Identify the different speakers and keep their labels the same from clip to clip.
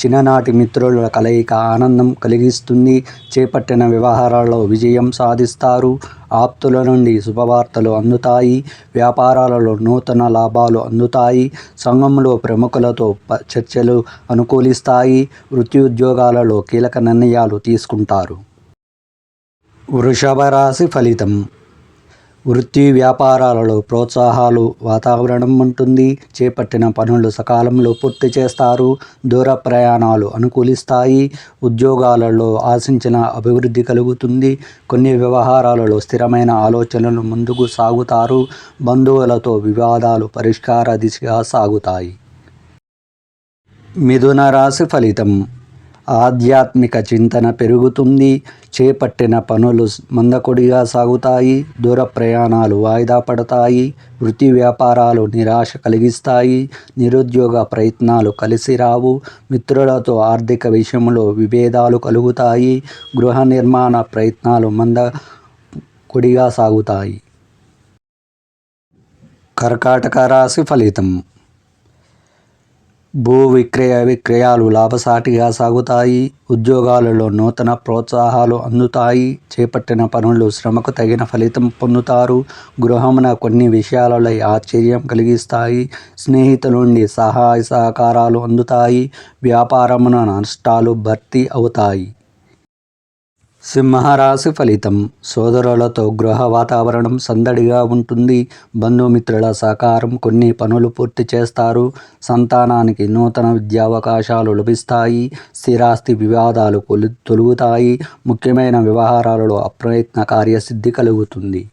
Speaker 1: చిన్ననాటి మిత్రుల కలయిక ఆనందం కలిగిస్తుంది. చేపట్టిన వ్యవహారాల్లో విజయం సాధిస్తారు. ఆప్తుల నుండి శుభవార్తలు అందుతాయి. వ్యాపారాలలో నూతన లాభాలు అందుతాయి. సంఘంలో ప్రముఖులతో చర్చలు అనుకూలిస్తాయి. వృత్తి ఉద్యోగాలలో కీలక నిర్ణయాలు తీసుకుంటారు. వృషభ రాశి ఫలితం. వృత్తి వ్యాపారాలలో ప్రోత్సాహాలు వాతావరణం ఉంటుంది. చేపట్టిన పనులు సకాలంలో పూర్తి చేస్తారు. దూర ప్రయాణాలు అనుకూలిస్తాయి. ఉద్యోగాలలో ఆశించిన అభివృద్ధి కలుగుతుంది. కొన్ని వ్యవహారాలలో స్థిరమైన ఆలోచనలు ముందుకు సాగుతారు. బంధువులతో వివాదాలు పరిష్కార దిశగా సాగుతాయి. మిథున రాశి ఫలితం. ఆధ్యాత్మిక చింతన పెరుగుతుంది. చేపట్టిన పనులు మందకొడిగా సాగుతాయి. దూర ప్రయాణాలు వాయిదా పడతాయి. వృత్తి వ్యాపారాలు నిరాశ కలిగిస్తాయి. నిరుద్యోగ ప్రయత్నాలు కలిసి రావు. మిత్రులతో ఆర్థిక విషయంలో విభేదాలు కలుగుతాయి. గృహ నిర్మాణ ప్రయత్నాలు మంద కొడిగా సాగుతాయి. కర్కాటక రాశి ఫలితం. భూ విక్రయ విక్రయాలు లాభసాటిగా సాగుతాయి. ఉద్యోగాలలో నూతన ప్రోత్సాహాలు అందుతాయి. చేపట్టిన పనులు శ్రమకు తగిన ఫలితం పొందుతారు. గృహమున కొన్ని విషయాలలో ఆశ్చర్యం కలిగిస్తాయి. స్నేహితుల నుండి సహాయ సహకారాలు అందుతాయి. వ్యాపారమున నష్టాలు భర్తీ అవుతాయి. సింహరాశి ఫలితం సోదరులతో గృహ వాతావరణం సందడిగా ఉంటుంది. బంధుమిత్రుల సహకారం కొన్ని పనులు పూర్తి చేస్తారు. సంతానానికి నూతన విద్యావకాశాలు లభిస్తాయి. స్థిరాస్తి వివాదాలు తొలుగుతాయి. ముఖ్యమైన వ్యవహారాలలో అప్రయత్న కార్యసిద్ధి కలుగుతుంది.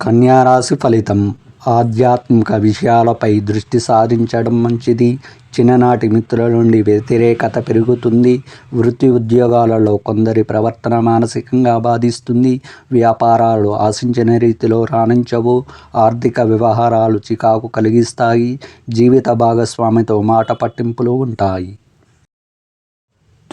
Speaker 1: కన్యారాశి ఫలితం ఆధ్యాత్మిక విషయాలపై దృష్టి సారించడం మంచిది. చిన్ననాటి మిత్రుల నుండి వ్యతిరేకత పెరుగుతుంది. వృత్తి ఉద్యోగాలలో కొందరి ప్రవర్తన మానసికంగా బాధిస్తుంది. వ్యాపారాలు ఆశించిన రీతిలో రాణించవు. ఆర్థిక వ్యవహారాలు చికాకు కలిగిస్తాయి. జీవిత భాగస్వామితో మాట పట్టింపులు ఉంటాయి.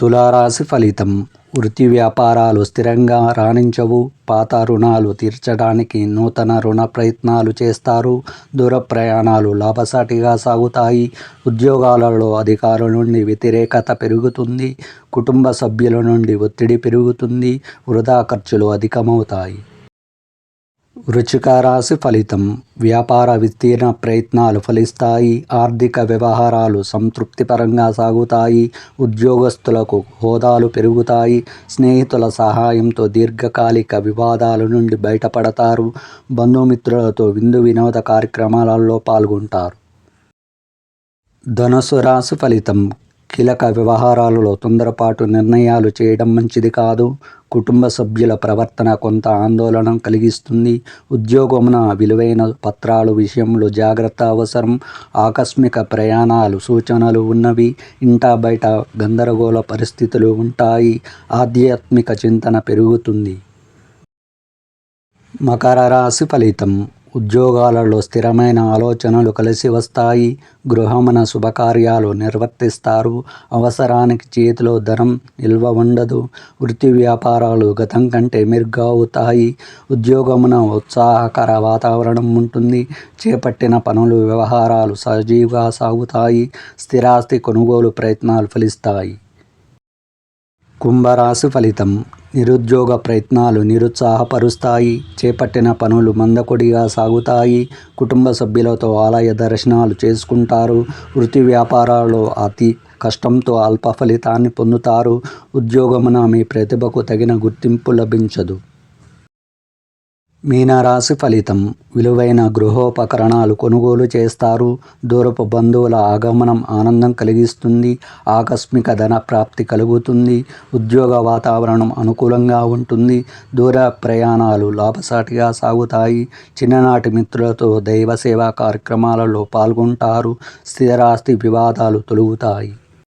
Speaker 1: తులారాశి ఫలితం. వృత్తి వ్యాపారాలు స్థిరంగా రాణించవు. పాత రుణాలు తీర్చడానికి నూతన రుణ ప్రయత్నాలు చేస్తారు. దూర ప్రయాణాలు లాభసాటిగా సాగుతాయి. ఉద్యోగాలలో అధికారుల నుండి వ్యతిరేకత పెరుగుతుంది. కుటుంబ సభ్యుల నుండి ఒత్తిడి పెరుగుతుంది. వృధా ఖర్చులు అధికమవుతాయి. వృచ్చిక రాశి ఫలితం. వ్యాపార విస్తీర్ణ ప్రయత్నాలు ఫలిస్తాయి. ఆర్థిక వ్యవహారాలు సంతృప్తిపరంగా సాగుతాయి. ఉద్యోగస్తులకు హోదాలు పెరుగుతాయి. స్నేహితుల సహాయంతో దీర్ఘకాలిక వివాదాల నుండి బయటపడతారు. బంధుమిత్రులతో విందు వినోద కార్యక్రమాలలో పాల్గొంటారు. ధనుసు రాశి ఫలితం. కీలక వ్యవహారాలలో తొందరపాటు నిర్ణయాలు చేయడం మంచిది కాదు. కుటుంబ సభ్యుల ప్రవర్తన కొంత ఆందోళన కలిగిస్తుంది. ఉద్యోగమున విలువైన పత్రాలు విషయంలో జాగ్రత్త అవసరం. ఆకస్మిక ప్రయాణాలు సూచనలు ఉన్నవి. ఇంటా బయట గందరగోళ పరిస్థితులు ఉంటాయి. ఆధ్యాత్మిక చింతన పెరుగుతుంది. మకర రాశి ఫలితం. ఉద్యోగాలలో స్థిరమైన ఆలోచనలు కలిసి వస్తాయి. గృహమున శుభకార్యాలు నిర్వర్తిస్తారు. అవసరానికి చేతిలో ధనం నిల్వ ఉండదు. వృత్తి వ్యాపారాలు గతం కంటే మెరుగ్గా అవుతాయి. ఉద్యోగమున ఉత్సాహకర వాతావరణం ఉంటుంది. చేపట్టిన పనులు వ్యవహారాలు సజీవుగా సాగుతాయి. స్థిరాస్తి కొనుగోలు ప్రయత్నాలు ఫలిస్తాయి. కుంభరాశి ఫలితం. నిరుద్యోగ ప్రయత్నాలు నిరుత్సాహపరుస్తాయి. చేపట్టిన పనులు మందకొడిగా సాగుతాయి. కుటుంబ సభ్యులతో ఆలయ దర్శనాలు చేసుకుంటారు. వృత్తి వ్యాపారాల్లో అతి కష్టంతో అల్ప ఫలితాన్ని పొందుతారు. ఉద్యోగమున మీ ప్రతిభకు తగిన గుర్తింపు లభించదు. మీనరాశి ఫలితం. విలువైన గృహోపకరణాలు కొనుగోలు చేస్తారు. దూరపు బంధువుల ఆగమనం ఆనందం కలిగిస్తుంది. ఆకస్మిక ధన ప్రాప్తి కలుగుతుంది. ఉద్యోగ వాతావరణం అనుకూలంగా ఉంటుంది. దూర ప్రయాణాలు లాభసాటిగా సాగుతాయి. చిన్ననాటి మిత్రులతో దైవ సేవా కార్యక్రమాలలో పాల్గొంటారు. స్థిరాస్తి వివాదాలు తొలుగుతాయి.